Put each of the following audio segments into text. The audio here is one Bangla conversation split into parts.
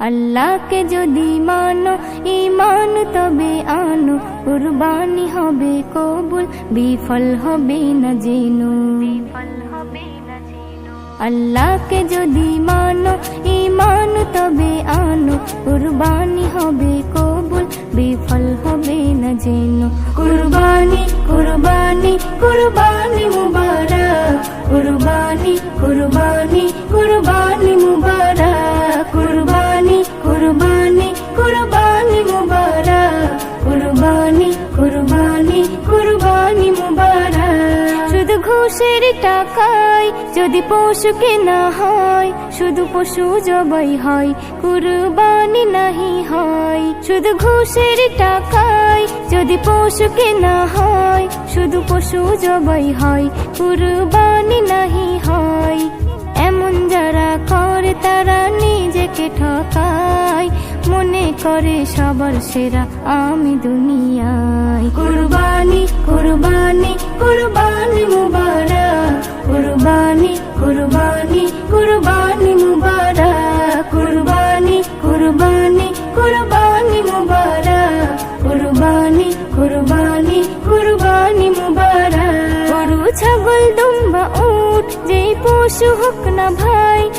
আল্লাহকে যদি মানো ইমান তবে আনো। কুরবানি হবে কবুল, বিফল হবে না জেনো আল্লাহকে যদি মানো ইমান তবে আনো। কুরবানি হবে কবুল, বিফল হবে না জেনো কুরবানি কুরবানি কুরবানি মুবারক। কুরবানি কুরবানি কুরবানি মুবারক। কুরবানি কুরবানি মুবারক। শুধু ঘুষের টাকায় যদি পশু কেনা হয়, শুধু পশু জবাই হয়, কুরবানি নাহি হয়। শুধু ঘুষের টাকায় যদি পশু কেনা হয়, শুধু পশু জবাই হয়, কুরবানি নাহি হয়। এমন যারা করে তারা নিজেকে ঠকায়। করে সবার সেরা আমি দুনিয়ায়। কুরবানি কুরবানি কুরবানি মুবারক। কুরবানি কুরবানি কুরবানি মুবারক। কুরবানি কুরবানি কুরবানি মুবারক। কুরবানি কুরবানি কুরবানি মুবারক। গরু, ছাগল, দুম্বা, উট, যেই পশু হোক না ভাই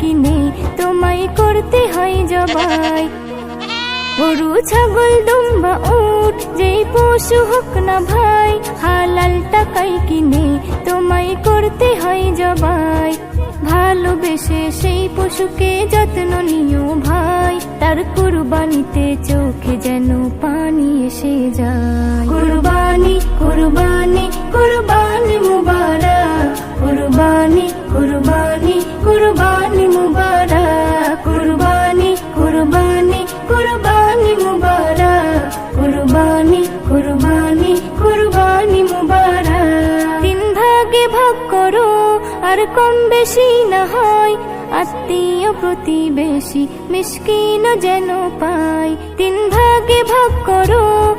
কিনে তোমায় করতে হয় জবাই। গরু, ছাগল, দুম্বা, উট, যেই পশু হোক না ভাই, হালাল টাকায় কিনে তোমায় করতে হয় জবাই। ভালোবেসে সেই পশুকে যত্ন নিও ভাই, তার কুরবানিতে চোখে যেন পানি এসে যায়। কুরবানি মুবারক, কুরবানি কুরবানি কুরবানি মুবারক, কুরবানি কুরবানি কুরবানি মুবারক। ভাগ করো, আর কম বেশি না হয়। আত্মীয় প্রতিবেশী মিসকিন যেন পায়। তিন ভাগে ভাগ করো